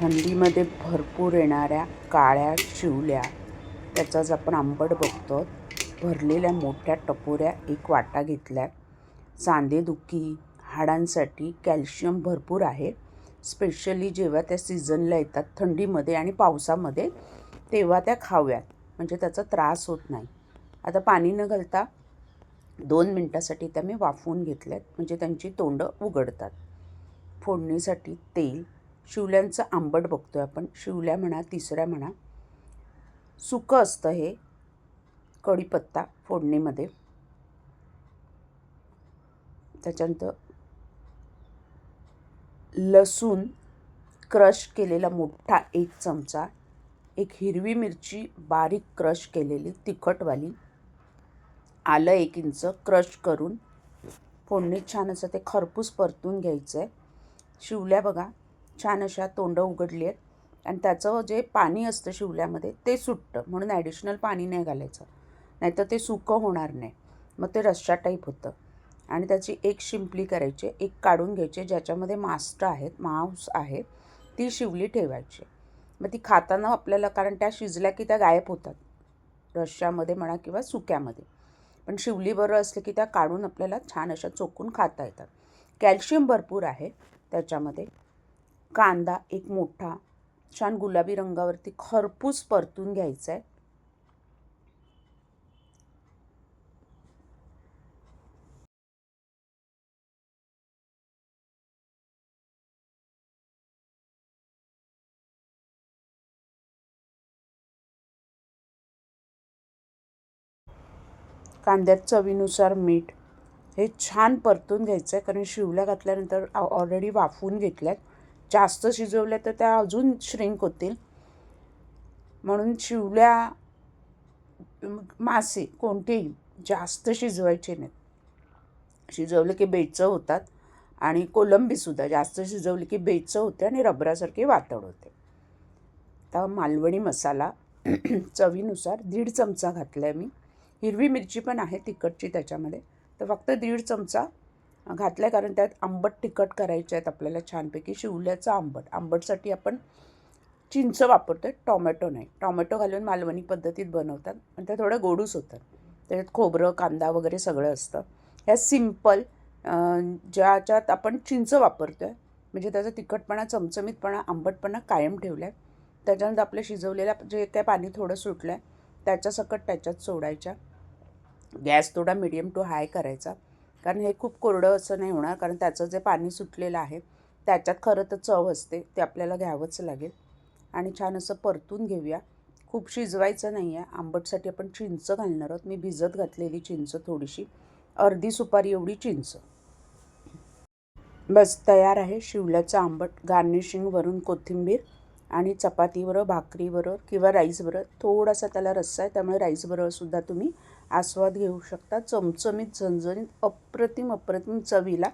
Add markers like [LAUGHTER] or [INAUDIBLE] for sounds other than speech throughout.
थंडीमध्ये भरपूर येणाऱ्या काळ्या शिवल्या त्याचाच आपण आंबट बघतो भरलेल्या मोठ्या टपोऱ्या एक वाटा घेतल्या. सांधेदुखी हाडांसाठी कॅल्शियम भरपूर आहे. स्पेशली जेव्हा त्या सीझनला येतात थंडीमध्ये आणि पावसामध्ये तेव्हा त्या खाव्यात. म्हणजे त्याचा त्रास होत नाही. आता पाणी न घालता दोन मिनटासाठी त्या मी वाफवून घेतल्यात. म्हणजे त्यांची तोंडं उघडतात. फोडणीसाठी तेल. शिवल्यांचं आंबट बघतो आहे आपण. शिवल्या म्हणा तिसऱ्या म्हणा. सुकं असतं हे. कढीपत्ता फोडणीमध्ये. त्याच्यानंतर लसूण क्रश केलेला मोठा एक चमचा एक हिरवी मिरची बारीक क्रश केलेली तिखटवाली आलं एक इंच क्रश करून फोडणीत छान असं ते खरपूस परतून घ्यायचं आहे शिवल्या बघा छान अशा तोंडं उघडली आहेत आणि त्याचं जे पाणी असतं शिवल्यामध्ये ते सुटतं म्हणून ॲडिशनल पाणी नाही घालायचं. नाहीतर ते सुकं होणार नाही. मग ते रश्शा टाईप होतं. आणि त्याची एक शिंपली करायची एक काढून घ्यायची ज्याच्यामध्ये मास्टर आहेत मांस आहे ती शिवली ठेवायची. मग ती खाताना आपल्याला कारण त्या शिजल्या की त्या गायब होतात. रश्श्यामध्ये म्हणा किंवा सुक्यामध्ये. पण शिवली बरं असले की त्या काढून आपल्याला छान अशा चोकून खाता येतात. कॅल्शियम भरपूर आहे त्याच्यामध्ये. कांदा एक मोठा छान गुलाबी रंगावरती खरपूस परतून घ्यायचा आहे कांद्यात चवीनुसार मीठ. हे छान परतून घ्यायचं आहे कारण शिवल्या घातल्यानंतर ऑलरेडी वाफवून घेतल्यात. जास्त शिजवल्या तर त्या अजून श्रिंक होतील. म्हणून शिवल्या मासे कोणतेही जास्त शिजवायचे नाहीत. शिजवले की बेचव होतात आणि कोलंबीसुद्धा जास्त शिजवली की बेचव होते आणि रबरासारखे वातड होते. तर मालवणी मसाला [CLEARS THROAT] चवीनुसार दीड चमचा घातला आहे मी. हिरवी मिरची पण आहे तिखटची त्याच्यामध्ये. तर फक्त दीड चमचा घातला आहे कारण त्यात आंबट तिखट करायचे आहेत आपल्याला छानपैकी. शिवल्याचं आंबट. आंबटसाठी आपण चिंच वापरतो आहे टॉमॅटो नाही. टॉमॅटो घालून मालवणी पद्धतीत बनवतात. आणि त्या थोड्या गोडूस होतात. त्याच्यात खोबरं कांदा वगैरे सगळं असतं. ह्या सिंपल ज्याच्यात आपण चिंच वापरतो आहे म्हणजे त्याचा तिखटपणा चमचमीतपणा आंबटपणा कायम ठेवला आहे त्याच्यानंतर आपल्या शिजवलेल्या जे काय पाणी थोडं सुटलं आहे त्याच्यासकट त्याच्यात सोडायच्या. गॅस थोडा मिडियम टू हाय करायचा. कारण हे खूप कोरडं असं नाही होणार कारण त्याचं जे पाणी सुटलेलं आहे त्याच्यात खरं तर चव असते ते आपल्याला घ्यावंच लागेल. आणि छान असं परतून घेऊया. खूप शिजवायचं नाही आहे आंबटसाठी आपण चिंच घालणार आहोत. मी भिजत घातलेली चिंच थोडीशी. अर्धी सुपारी एवढी चिंच. बस तयार आहे. शिवल्याचं आंबट गार्निशिंगवरून कोथिंबीर आणि चपातीबरोबर भाकरीबरोबर किंवा राईसबरोबर थोडासा त्याला रस्सा आहे त्यामुळे राईसबरोबरसुद्धा तुम्ही आस्वाद घेऊ शकता. चमचमीत झणझणीत अप्रतिम अप्रतिम चवीला.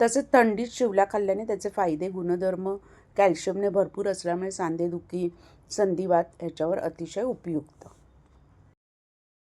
तसेच थंडीत शिवला खाल्ल्याने त्याचे फायदे गुणधर्म कॅल्शियमने भरपूर असल्यामुळे सांधेदुखी संधिवात ह्याच्यावर अतिशय उपयुक्त.